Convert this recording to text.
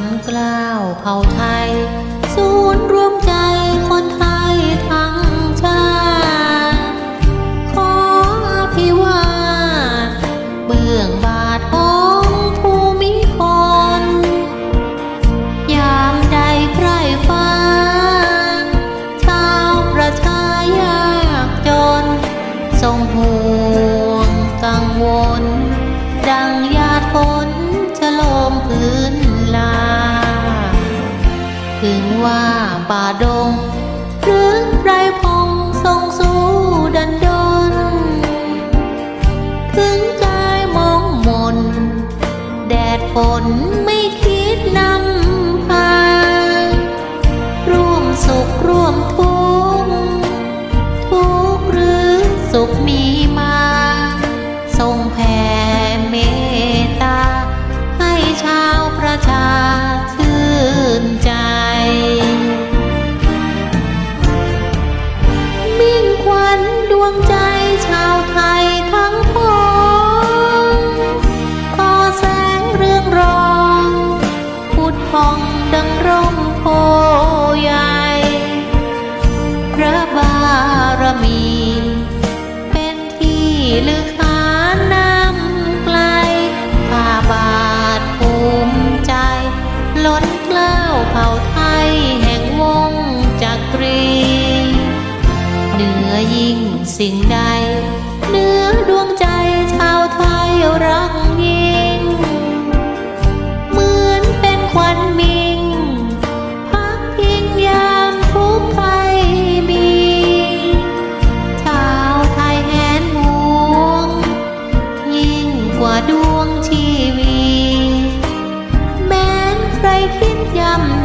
นกล้าวเผ่าไทย ว่าป่าดงหรือไรพงทรงสู้ดันดน ถึงกายมองมน แดดฝนไม่คิดนำ พระบารมี เป็นที่ลึกหานำไกลข้าบาทภูมิใจ ล้นเกล้าเผ่าไทยแห่งวงจักรีเหนือยิ่งสิ่งใด เนื้อดวงใจชาวไทยรักยิ่ง ดวงชีวี แม้นใครคิดย่ำ